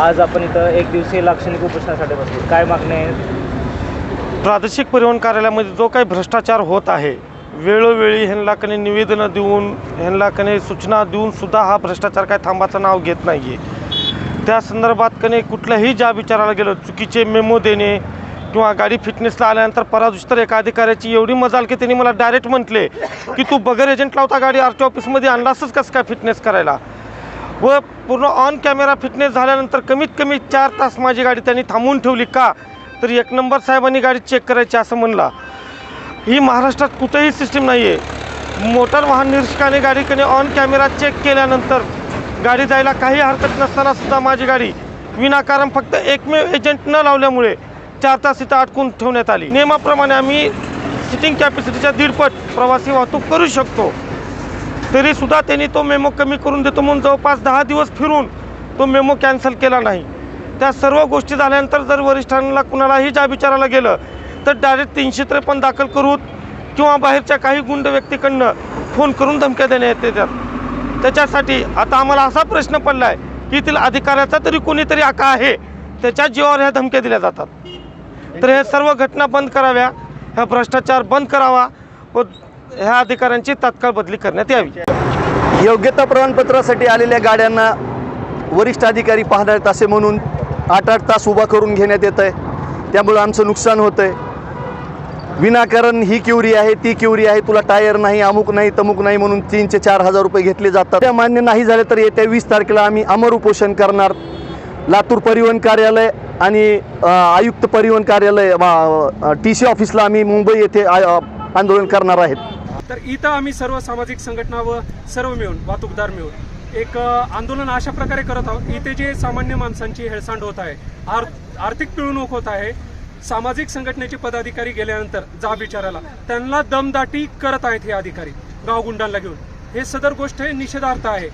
आज आपण इथं एक दिवसीय लाक्षणिक उपोषणासाठी बसलो. काय मागणी आहे? प्रादेशिक परिवहन कार्यालयामध्ये जो काही भ्रष्टाचार होत आहे वेळोवेळी ह्यांना कने निवेदनं देऊन ह्यांना कने सूचना देऊन सुद्धा हा भ्रष्टाचार काय थांबाचं नाव घेत नाही आहे त्या संदर्भात कने कुठल्याही ज्या विचाराला गेलं चुकीचे मेमो देणे किंवा गाडी फिटनेसला आल्यानंतर परादुष्तर एका अधिकाऱ्याची एवढी मजाल की त्यांनी मला डायरेक्ट म्हटले की तू बगर एजंट लावता गाडी आर टी ऑफिसमध्ये आणलासच कसं काय फिटनेस करायला? व पूर्ण ऑन कॅमेरा फिटनेस झाल्यानंतर कमीत कमी चार तास माझी गाडी त्यांनी थांबवून ठेवली का? तर एक नंबर साहेबांनी गाडी चेक करायची असं म्हणला. ही महाराष्ट्रात कुठेही सिस्टीम नाही आहे मोटार वाहन निरीक्षकाने गाडीकडे ऑन कॅमेरा चेक केल्यानंतर गाडी जायला काही हरकत नसताना सुद्धा माझी गाडी विनाकारण फक्त एकमेव एजंट न लावल्यामुळे चार तास इथं अटकून ठेवण्यात आली. नियमाप्रमाणे आम्ही सिटिंग कॅपॅसिटीच्या दीडपट प्रवासी वाहतूक करू शकतो. तरीसुद्धा त्यांनी तो मेमो कमी करून देतो म्हणून जवळपास दहा दिवस फिरून तो मेमो कॅन्सल केला नाही. त्या सर्व गोष्टी झाल्यानंतर जर वरिष्ठांना कुणालाही ज्या विचारायला गेलं तर डायरेक्ट तीनशे त्रेपन्न दाखल करून किंवा बाहेरच्या काही गुंड व्यक्तीकडनं फोन करून धमक्या देण्यात येतात. त्याच्यासाठी आता आम्हाला असा प्रश्न पडला आहे की येथील अधिकाऱ्याचा तरी कोणीतरी आका आहे त्याच्या जीवावर ह्या धमक्या दिल्या जातात. तर हे सर्व घटना बंद कराव्या ह्या भ्रष्टाचार बंद करावा व ह्या अधिकाऱ्यांची तात्काळ बदली करण्यात यावी. योग्यता प्रमाणपत्रासाठी आलेल्या गाड्यांना वरिष्ठ अधिकारी पाहणार असे म्हणून आठ आठ तास उभा करून घेण्यात येत आहे त्यामुळं आमचं नुकसान होतं आहे विनाकारण ही क्युरी आहे ती क्युरी आहे तुला टायर नाही अमुक नाही तमुक नाही म्हणून तीनशे चार हजार रुपये घेतले जातात. त्या मान्य नाही झाले तर येत्या वीस तारखेला आम्ही अमर उपोषण करणार. लातूर परिवहन कार्यालय आणि आयुक्त परिवहन कार्यालय टी सी ऑफिसला आम्ही मुंबई येथे आंदोलन करणार आहेत. तर इथं आम्ही सर्व सामाजिक संघटना व सर्व मिळून वाहतूकदार मिळून एक आंदोलन अशा प्रकारे करत आहोत इथे जे सामान्य माणसांची हेळसांड होत आहे आर आर्थिक पिळवणूक होत आहे सामाजिक संघटनेचे पदाधिकारी गेल्यानंतर जा विचारायला त्यांना दमदाटी करत आहेत हे अधिकारी गावगुंडांना घेऊन. हे सदर गोष्ट हे निषेधार्थ आहे.